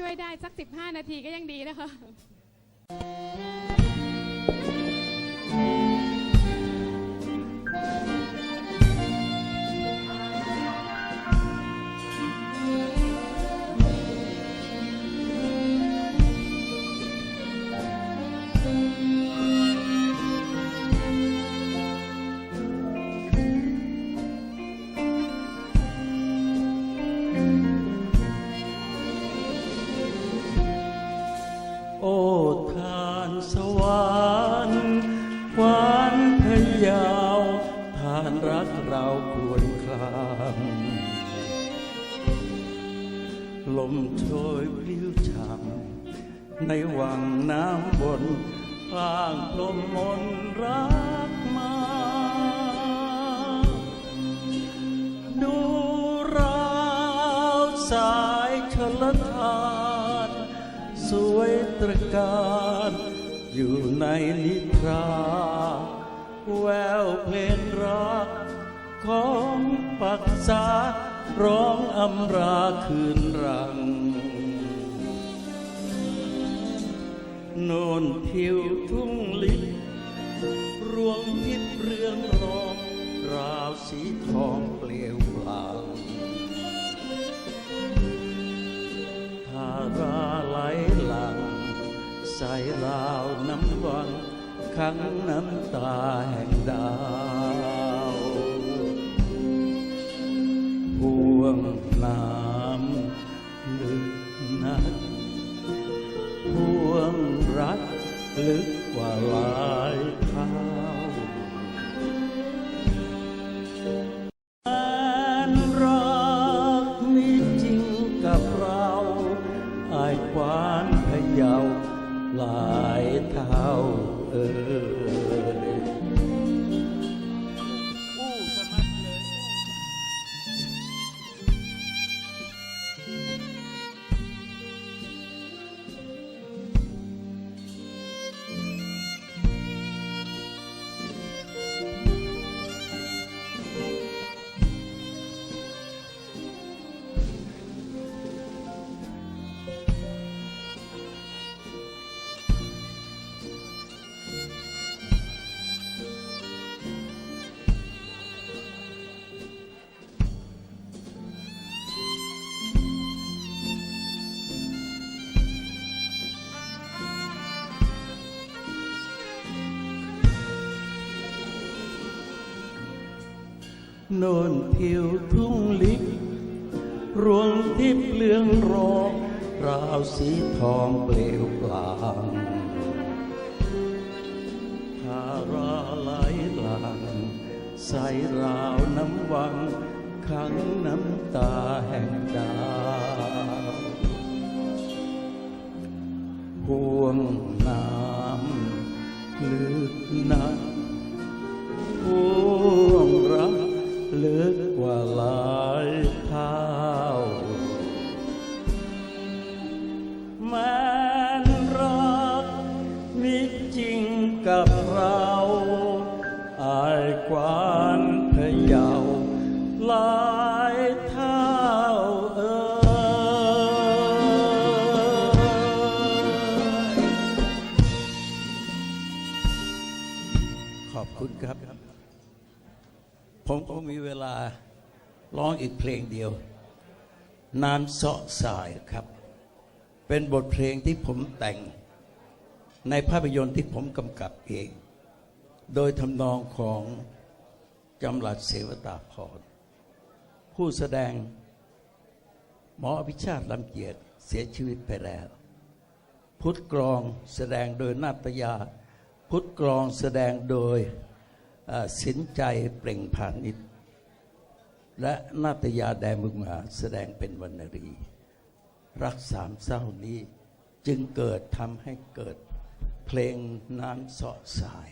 ช่วยได้สัก 15 นาทีก็ยังดีนะคะ รักเราควรคลางลมโชยพลิ้วช่ำในวังน้ำบนพลางลมมนรักมา ดูราวสายชลทาน สวยตระการอยู่ในนิทรา แววเพลงรัก ของปักษาร้องอำราคืนรัง โนนทิวทุ่งลิบรวงทิพย์เรื่องรองราวสีทองเปลวพลางทาราไหลหลัง ใสลาวน้ำวังขังน้ำตาแห่งดา ลึกกว่าลายเท้าแฟนรักมีจริงกับเราอายควานพยาหลายเท้าเอ่ย โนนทิวทุ่งลิบรวงทิพย์เลืองรองราวสีทองเปลวปลางทาราไหลหลังใสราวน้ำวังขังน้ำตาแห่งดาวพวงน้ำลึกนัก ลึกกว่าหลายเท้ามันรักมีจริงกับเราอายกวานพยาวลา ผมมีเวลาร้องอีกเพลงเดียวนานเสาะสายครับ เป็นบทเพลงที่ผมแต่ง ในภาพยนตร์ที่ผมกำกับเอง โดยทำนองของจำหลัดเสวตาพรผู้แสดงหมออภิชาติลำเกียรติเสียชีวิตไปแล้ว พุทธกรองแสดงโดยนาตยา พุทธกรองแสดงโดย สินใจเปล่งพานิชและนาตยาแดมึงมาแสดงเป็นวรรณรี รักสามเศร้านี้จึงเกิดทำให้เกิดเพลงน้ำเสาะสาย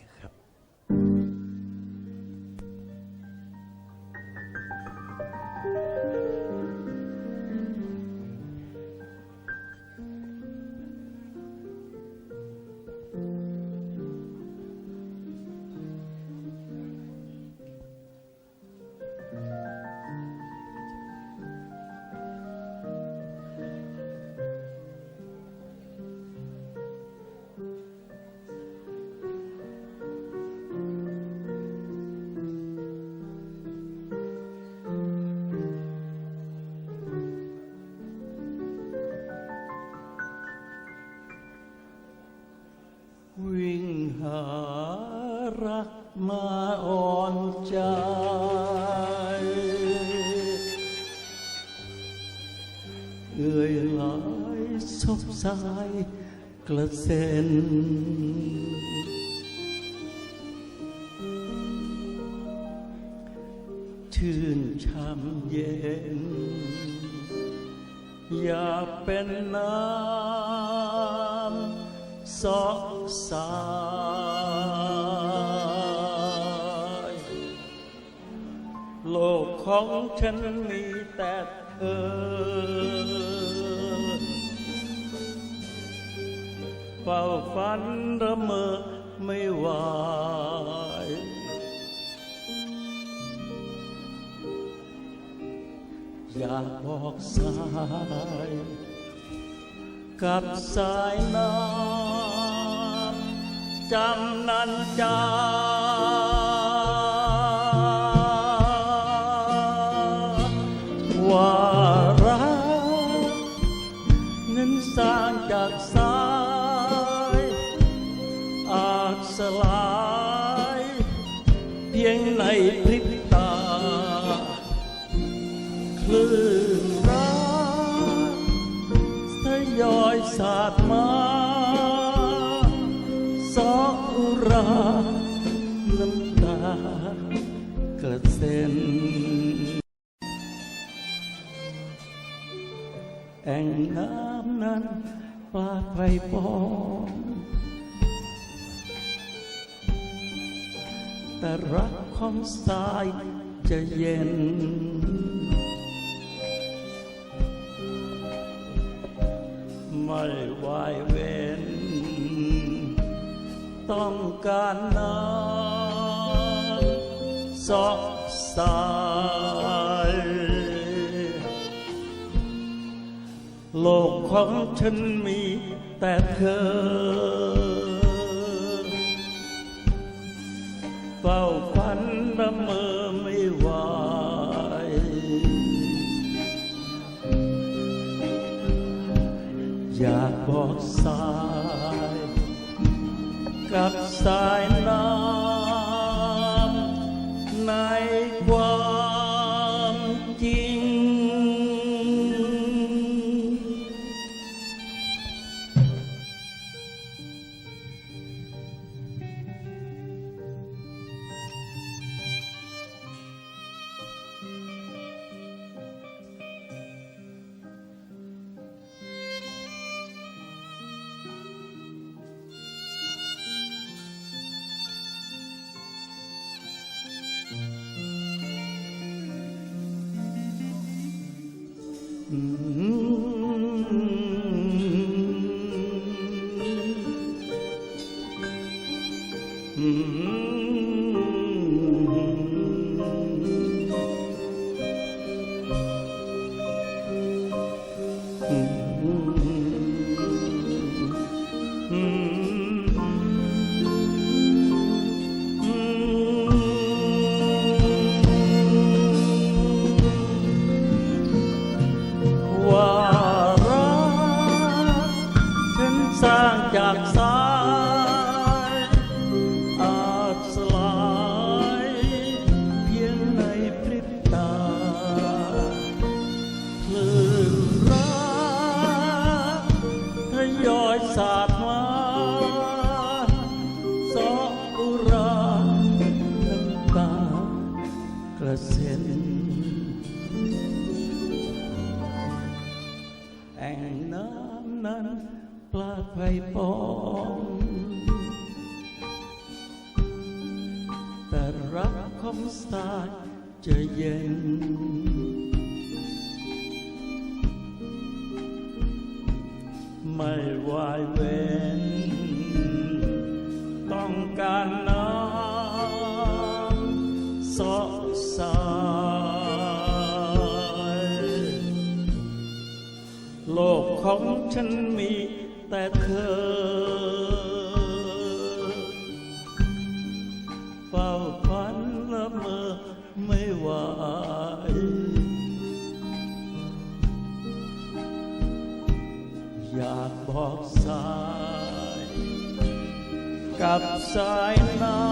มาอ่อนใจ เอื่อยหลายซบสายกระเซ็นชื่นช่ำเย็น อย่าเป็นน้ำสอกสา ของฉันมีแต่เธอ เฝ้าฝันระเมอไม่ไหวอยากบอกสาย กับสายน้ำจำนันจา คลื่นรักทยอยสาดมาสออุราน้ำตากระเซ็นแอ่งน้ำนั้นปลาไพปองแต่รักของสายจะเย็น ไม่วายเว้น ต้องการน้ำสอกสายโลกของฉันมีแต่เธอเฝ้า อยากบอกสาย กับสายน้ำ ว่างจากสายอาจสลายเพียงในพริบตาคลื่นรักทยอยสาดมาสออุราน้ำตากระเซ็น ปลาไพปองแต่รักของสายจะเย็น ไม่วายเว้น ต้องการน้ำสอสายโลกของฉัน แต่เธอเฝ้าฝันละเมอไม่ไหวอยากบอกสาย กับสายน้